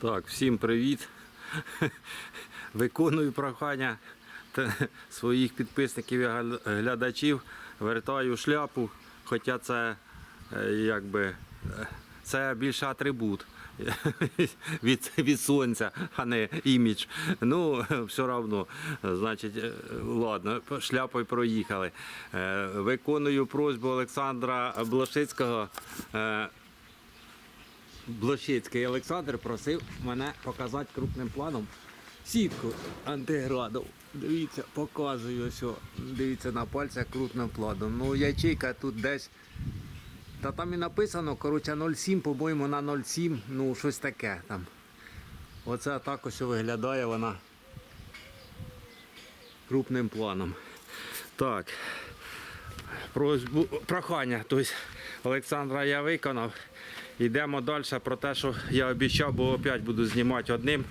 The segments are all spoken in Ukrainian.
Так, всім привіт. Виконую прохання своїх підписників і гля- глядачів. Вертаю шляпу, хоча це е, якби е, це більше атрибут від, від сонця, а не імідж. Ну, все одно, значить, е, ладно, шляпою проїхали. Виконую просьбу Олександра Блошицького. Блощицький Олександр просив мене показати крупним планом сітку антиградов. Дивіться, показую ось. Дивіться на пальцях крупним планом. Ну, ячейка тут десь. Та там і написано, коротше, 0,7, по-моєму, на 0,7, ну щось таке там. Оце так ось виглядає вона крупним планом. Так. Прохання, тобто Олександра я виконав. Йдемо далі про те, що я обіцяв, бо опять буду знімати одним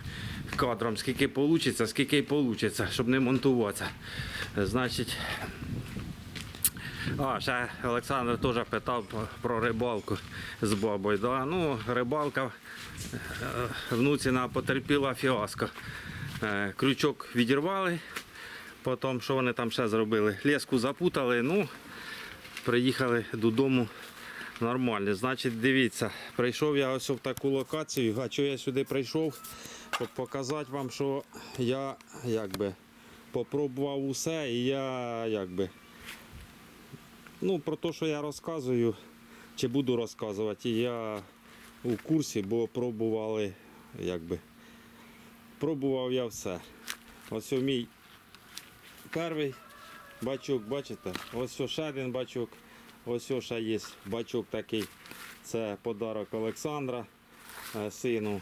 кадром, скільки вийде, скільки вийде, щоб не монтуватися. Значить, а, ще Олександр теж питав про- про рибалку з бабою. Да? Ну, рибалка е, внуціна потерпіла фіаско. Е, Крючок відірвали, потім що вони там ще зробили? Леску запутали, ну, приїхали додому нормально. Значить, дивіться, прийшов я ось в таку локацію. А чого я сюди прийшов? Щоб показати вам, що я якби попробував усе і я якби. Ну, про те, що я розказую, чи буду розказувати, я у курсі, бо пробували, якби. Пробував я все. Ось мій перший бачок, бачите? Ось ще один бачок. Ось ще є бачок такий. Це подарок Олександра, е, сину.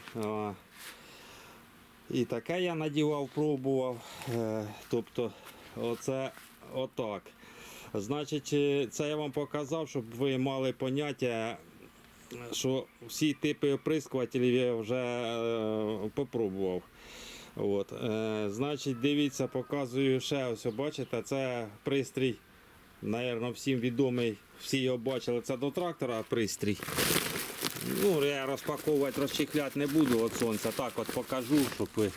І таке я надівав, пробував. Е, Тобто, оце отак. Значить, е, це я вам показав, щоб ви мали поняття, що всі типи оприскувателів я вже е, попробував. От, е, значить, дивіться, показую ще ось, бачите, це пристрій, напевно, всім відомий, всі його бачили, це до трактора пристрій. Ну, я розпаковувати, розчехляти не буду від сонця. Так от покажу, щоб ви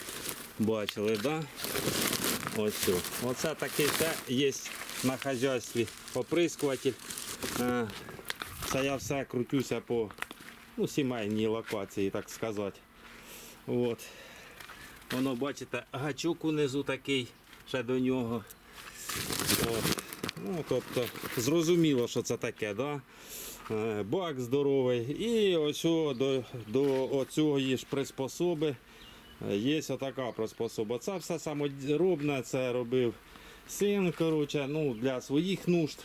бачили, да? Ось. Оце такий це є на хазяйстві оприскуватель. Це я все крутюся по ну, сімейній локації, так сказати. От. Воно, бачите, гачок унизу такий, ще до нього. От. Ну, тобто, зрозуміло, що це таке, да? Е, бак здоровий. І ось до, до оцього ж приспособи е, є отака приспособа. Це все саморобне, це робив син коротше, ну, для своїх нужд.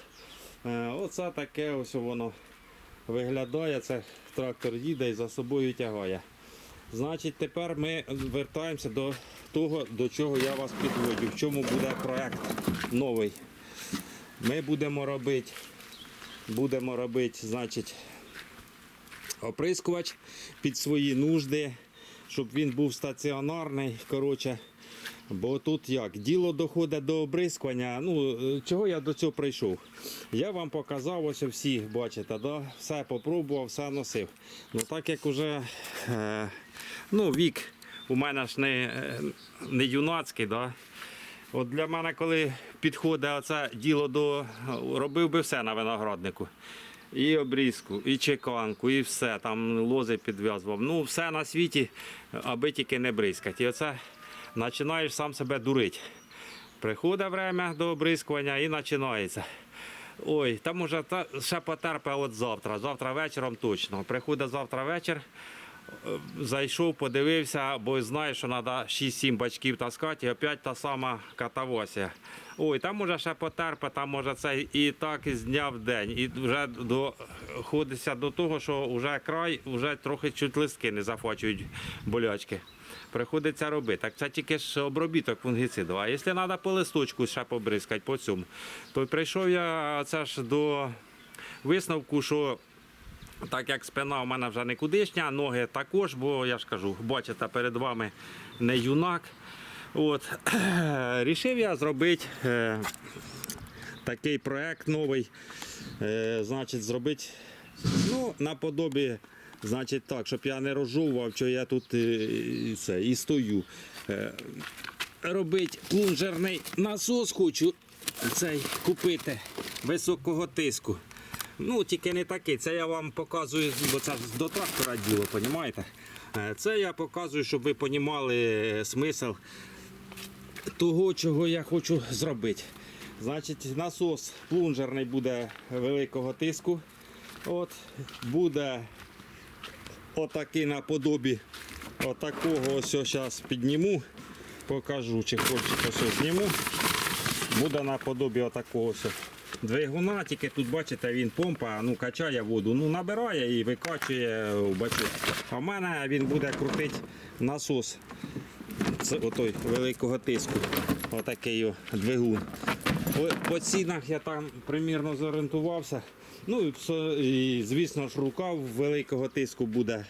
Е, Оце таке ось воно виглядає. Це трактор їде і за собою тягає. Значить, тепер ми вертаємося до того, до чого я вас підводю. В чому буде проект новий. Ми будемо робити, будемо робити, значить, оприскувач під свої нужди, щоб він був стаціонарний. Коротше, бо тут як, діло доходить до обрискування. Ну, е, чого я до цього прийшов? Я вам показав ось всі, бачите, да? все попробував, все носив. Ну так як уже е, ну, вік у мене ж не, е, не юнацький, да? От для мене, коли підходить оце діло до. робив би все на винограднику. І обрізку, і чеканку, і все, там лози підв'язував. Ну, все на світі, аби тільки не бризкати. І оце починаєш сам себе дурити. Приходить время до обрискування і починається. Ой, там уже та, ще потерпе от завтра. Завтра вечором точно. Приходить завтра вечір, зайшов, подивився, бо знаю, що треба 6-7 бачків таскати, і опять та сама катавасія. Ой, там може ще потерпе, там може це і так із дня в день. І вже доходиться до того, що вже край, вже трохи чуть листки не захвачують болячки. Приходиться робити. Так це тільки ж обробіток фунгіциду. А якщо треба по листочку ще побризкати по цьому, то прийшов я це ж до висновку, що так як спина у мене вже никудишня, ноги також, бо я ж кажу, бачите, перед вами не юнак. От, рішив я зробити е, такий проект новий. Е, значить, зробити ну, наподобі Значить так, щоб я не розжовував, що я тут е, це, і стою. Е, Робить плунжерний насос хочу цей купити високого тиску. Ну, тільки не такий. Це я вам показую, бо це до трактора діло, розумієте? Це я показую, щоб ви розуміли смисл того, чого я хочу зробити. Значить, насос плунжерний буде великого тиску. От, буде отакий наподобі отакого ось зараз підніму, покажу, чи хочете ось зніму. Буде наподобі отакого ось двигуна, тільки тут бачите, він помпа, ну качає воду, ну набирає і викачує в. А в мене він буде крутити насос це отой великого тиску. Отакий двигун. По, цінах я там примірно зорієнтувався. Ну і звісно ж рукав великого тиску буде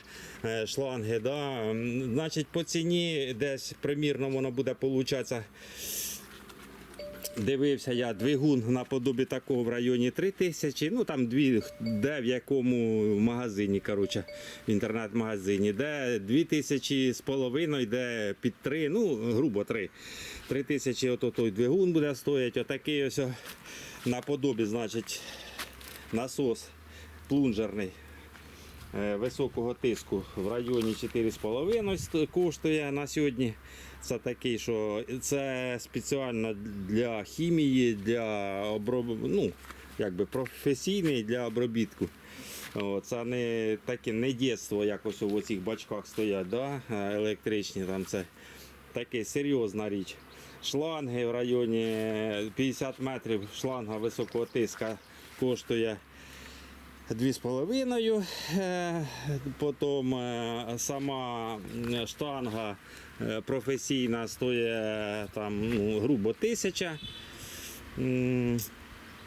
е, шланги. Да. Значить, по ціні десь примірно воно буде получатися. Дивився я двигун наподобі такого в районі 3 тисячі, ну там дві, де в якому магазині, коротше, в інтернет-магазині, де 2 тисячі з половиною, де під 3, ну, грубо 3. 3 тисячі ото той двигун буде стоїть, отакий ось наподобі, значить, насос плунжерний е, високого тиску в районі 4,5 коштує на сьогодні. Це такий, що це спеціально для хімії, для оброб... ну, якби професійний для обробітку. Це не таке не дєтство, як ось у цих бачках стоять, да? електричні. Там це таке серйозна річ. Шланги в районі 50 метрів шланга високого тиска коштує Дві з половиною. Е, Потім е, сама штанга е, професійна стоїть там, ну, грубо тисяча. М,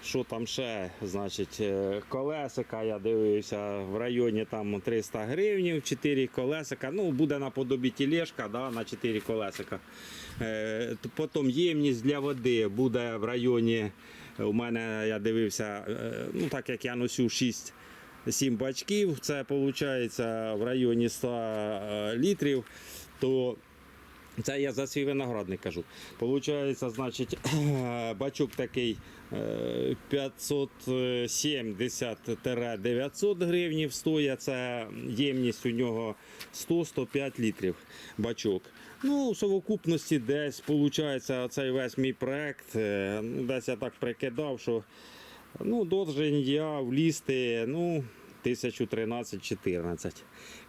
Що там ще? Значить, колесика, я дивився, в районі там 300 гривень, 4 колесика. Ну, буде наподобі тілешка да, на 4 колесика. Потім ємність для води буде в районі. У мене я дивився, е, ну так як я носю 6 7 бачків, це виходить в районі 100 е, літрів, то це я за свій виноградник кажу. Получається, значить, бачок такий е, 570-900 гривнів стоїть. Це ємність у нього 100-105 літрів бачок. Ну, в совокупності десь виходить цей весь мій проект. е, ну, Десь я так прикидав, що ну, я влізти, ну, 1013-14.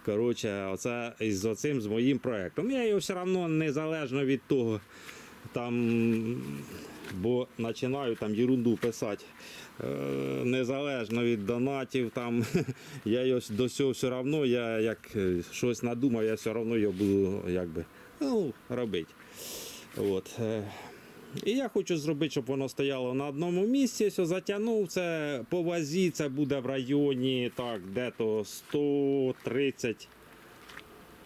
Коротше, оце із оцим з моїм проектом. Я його все одно незалежно від того, там, бо починаю там ерунду писати. Е, Незалежно від донатів, там, я його до цього все одно, я як е, щось надумав, я все одно його буду якби, ну, робити. От. Е. І я хочу зробити, щоб воно стояло на одному місці, все затягнув. Це по вазі це буде в районі так, де-то 130.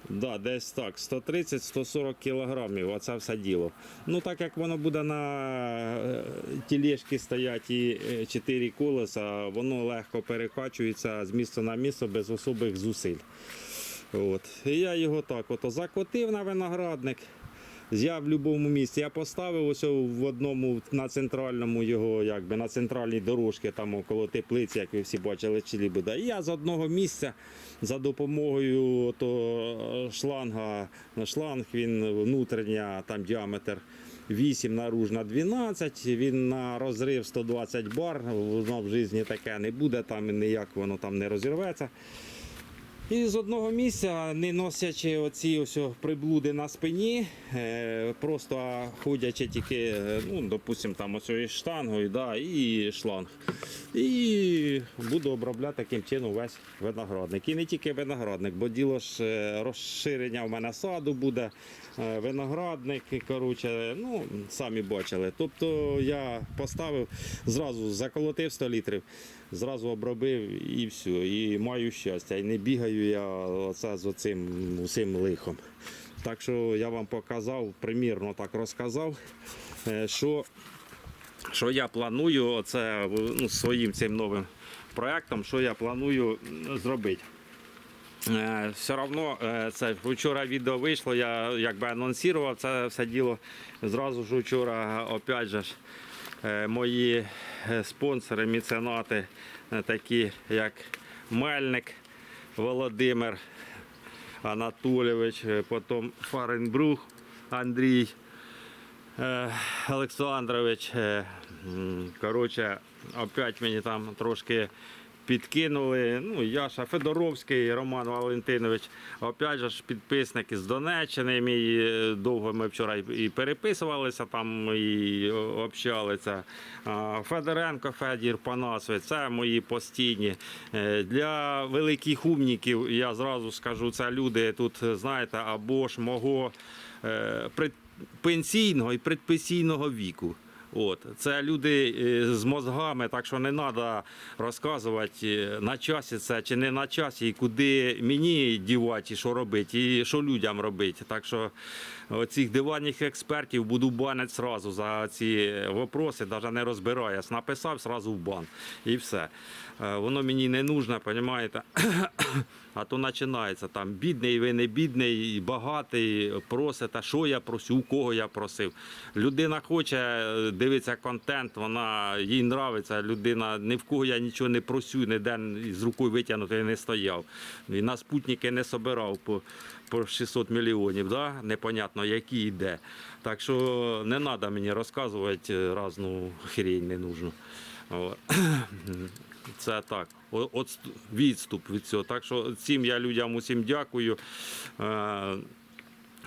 Да, десь так, 130-140 кілограмів, оце все діло. Ну так як воно буде на е, тілешці стоять і 4 колеса, воно легко перекачується з місця на місце без особих зусиль. От. І я його так ото закотив на виноградник. Я в будь-якому місці. Я поставив ось в одному на центральному його, якби на центральній дорожці, там около теплиці, як ви всі бачили, чи буде. І я з одного місця за допомогою то шланга, шланг він внутрішня, там діаметр 8 наружна 12, він на розрив 120 бар, воно в житті таке не буде, там ніяк воно там не розірветься. І з одного місця, не носячи оці ось приблуди на спині, е, просто ходячи тільки, е, ну, допустим, там ось штангою да, і шланг. І буду обробляти таким чином весь виноградник. І не тільки виноградник, бо діло ж е, розширення в мене саду буде, е, виноградник, коротше, ну, самі бачили. Тобто я поставив, зразу заколотив 100 літрів, зразу обробив і все. І маю щастя. І не бігаю я оце з оцим усім лихом. Так що я вам показав, примірно так розказав, е, що що я планую оце, ну, своїм цим новим проектом, що я планую зробити. Е, Все одно е, це вчора відео вийшло, я якби анонсував це все діло. Зразу ж вчора, опять же, е, мої спонсори, меценати, е, такі як Мельник Володимир Анатолійович, потім Фаренбрух Андрій. Е, Олександрович, е, коротше, опять мені там трошки підкинули. Ну, Яша Федоровський, Роман Валентинович, опять же ж підписники з Донеччини. Мій е, довго ми вчора і переписувалися там і общалися. Федоренко Федір Панасович, це мої постійні. Для великих умників я зразу скажу, це люди тут, знаєте, або ж мого пенсійного і предпенсійного віку. От. Це люди е, з мозгами, так що не треба розказувати, е, на часі це чи не на часі, і куди мені дівати, і що робити, і що людям робити. Так що цих диванних експертів буду банити сразу за ці вопроси, навіть не розбираюсь. Написав сразу в бан. І все. Е, Воно мені не нужно, розумієте? А то починається там бідний, ви не бідний, багатий, просите, що я просив, у кого я просив. Людина хоче е, дивитися контент, вона їй нравиться. Людина ні в кого я нічого не просю, ніде з рукою витягнути не стояв. І на спутники не собирав по, по 600 мільйонів, да? непонятно які і де. Так що не треба мені розказувати е, разну хрінь не нужно. Це так. От відступ від цього. Так що цим я людям усім дякую.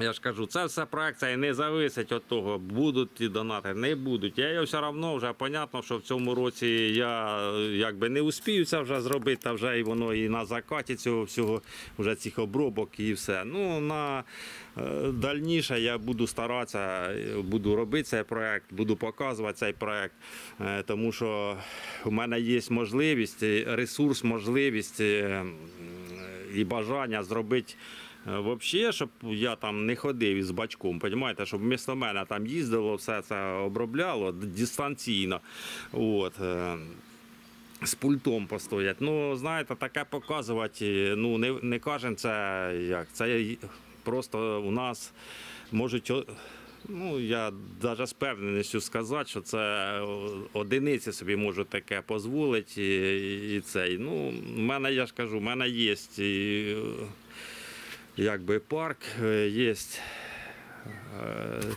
Я ж кажу, це все проекція не зависить від того, будуть ті донати, не будуть. Я його все одно вже понятно, що в цьому році я якби не успію це вже зробити, та вже і воно і на закаті цього всього, вже цих обробок і все. Ну, на е, дальніше я буду старатися, буду робити цей проект, буду показувати цей проект, е, тому що в мене є можливість, ресурс, можливість е, і бажання зробити. Взагалі, щоб я там не ходив із бачком, розумієте, щоб вмісто мене там їздило, все це обробляло дистанційно. От. е, З пультом постоять. Ну, знаєте, таке показувати, ну, не, не кожен це як. Це просто у нас можуть. Ну, я навіть з певненістю сказати, що це одиниці собі можуть таке дозволити. І, і цей. Ну, в мене, я ж кажу, в мене є і, е, якби парк, е, є е,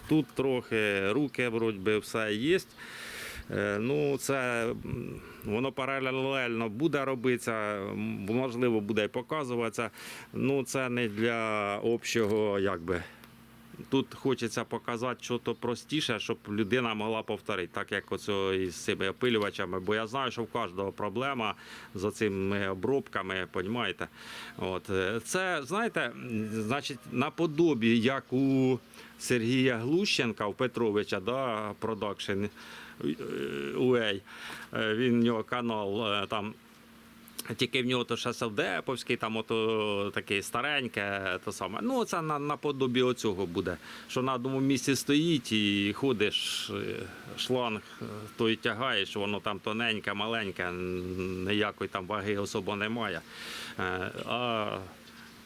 тут трохи, руки вроді би все є. Е, Ну, це воно паралельно буде робитися, можливо, буде і показуватися. Ну, це не для общого, якби. Тут хочеться показати щось простіше, щоб людина могла повторити, так як оце із цими опилювачами. Бо я знаю, що в кожного проблема з цими обробками, розумієте? От. е, Це, знаєте, значить, наподобі, як у Сергія Глущенка, у Петровича, да, продакшн UA, е, він у нього канал е, там. Тільки в нього то ще Савдеповський, там ото таке стареньке, то саме. Ну, це на, наподобі оцього буде. Що на одному місці стоїть і ходиш, е, шланг е, той тягаєш, воно там тоненьке, маленьке, ніякої там ваги особо немає. Е, А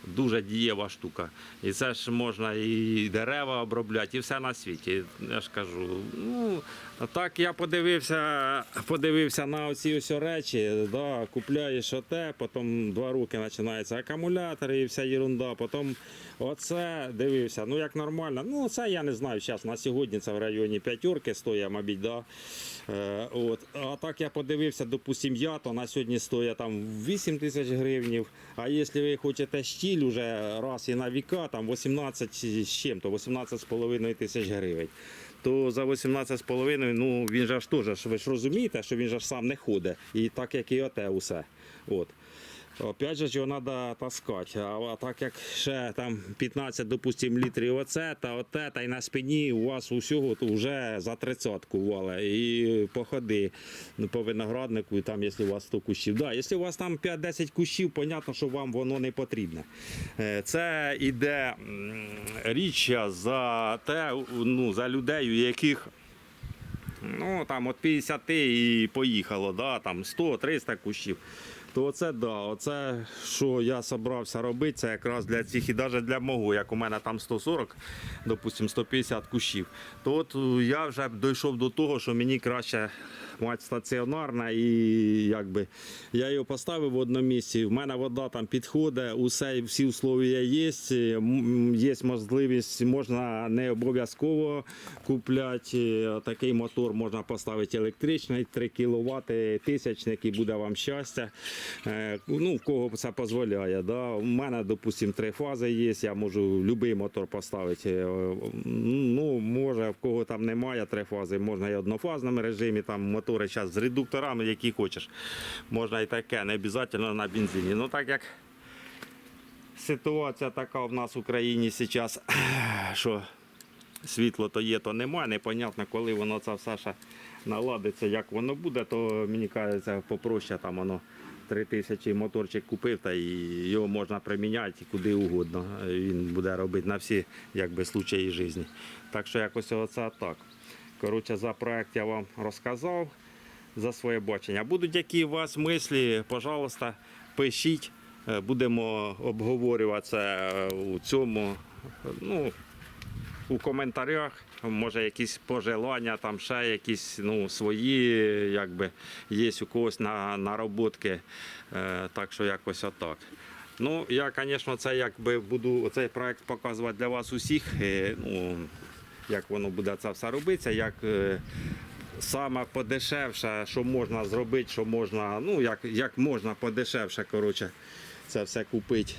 дуже дієва штука. І це ж можна і дерева обробляти, і все на світі. Я ж кажу. Ну, так я подивився, подивився на оці ось речі. Да, купляєш оте, потім два роки починаються акумулятори і вся ерунда. Потім оце дивився. Ну як нормально. Ну це я не знаю. Зараз на сьогодні це в районі п'ятерки стоїть, мабуть, да. Е, от. А так я подивився, допустим, я, то на сьогодні стоїть там 8 тисяч гривнів. А якщо ви хочете штіль уже раз і на віка, там 18 з чим-то, 18,5 тисяч гривень. То за 18,5, ну він же ж теж, ви ж розумієте, що він же ж сам не ходить. І так як і оте усе. От. Опять же, його треба таскати. А, так як ще там 15, допустим, літрів оце та оте, та й на спині у вас усього то вже за тридцятку вале. І походи по винограднику, і там, якщо у вас 100 кущів. Да, якщо у вас там 5-10 кущів, понятно, що вам воно не потрібне. Е, Це іде м, річ за те, ну, за людей, у яких Ну, там от 50 і поїхало, да, там 100-300 кущів. То оце да, оце, що я собрався робити, це якраз для цих і навіть для мого, як у мене там 140, допустим, 150 кущів. То от е, я вже дійшов до того, що мені краще мати стаціонарне і якби я його поставив в одному місці. В мене вода там підходить, усе, всі условия є. Є можливість, можна не обов'язково купляти. Такий мотор можна поставити електричний, 3 кВт, тисячник і буде вам щастя. Е, Ну, в кого це дозволяє. Да? У мене, допустимо, три фази є, я можу будь-який мотор поставити. Е, Ну, може, в кого там немає три фази, можна і однофазному режимі, там мотори зараз з редукторами, які хочеш. Можна і таке, не обов'язково на бензині. Ну так як ситуація така в нас в Україні зараз, що світло то є, то немає. Непонятно, коли воно це все ще наладиться, як воно буде, то мені кажеться, попроще там воно. Три тисячі моторчик купив, та і його можна приміняти куди угодно. Він буде робити на всі якби, случаї житті. Так що якось оце так. Коротше, за проект я вам розказав за своє бачення. Будуть які у вас мислі, пожалуйста, пишіть. Е, Будемо обговорювати е, у цьому. Ну, у коментарях, може якісь пожелання, там ще якісь ну, свої, якби є у когось на, нароботки. Е, так що якось отак. Ну, я, звісно, це якби буду цей проект показувати для вас усіх. е, Ну, як воно буде це все робитися, як е, саме подешевше, що можна зробити, що можна, ну як, як можна подешевше, коротше, це все купити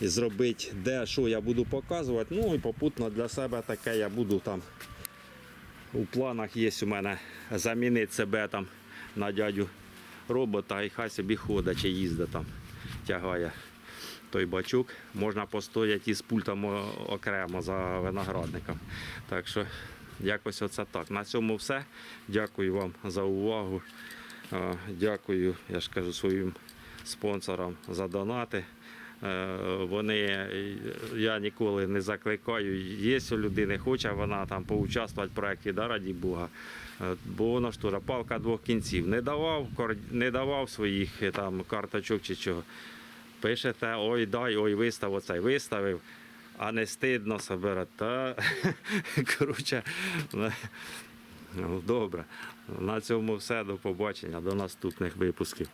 зробити, де що я буду показувати. Ну і попутно для себе таке я буду там. У планах є у мене замінити себе там на дядю робота і хай собі ходить чи їздить там, тягає той бачок. Можна постояти із пультом окремо за виноградником. Так що якось оце так. На цьому все. Дякую вам за увагу. Е, Дякую, я ж кажу, своїм спонсорам за донати. Е, Вони, я ніколи не закликаю, є у людини, хоче вона там поучаствувати в проєкті, да, раді Бога. Е, Бо воно ж теж палка двох кінців. Не давав, не давав своїх е, там карточок чи чого. Пишете, ой, дай, ой, вистав оцей, виставив, а не стидно собирати. Та, коротше, ну, добре. На цьому все. До побачення, до наступних випусків.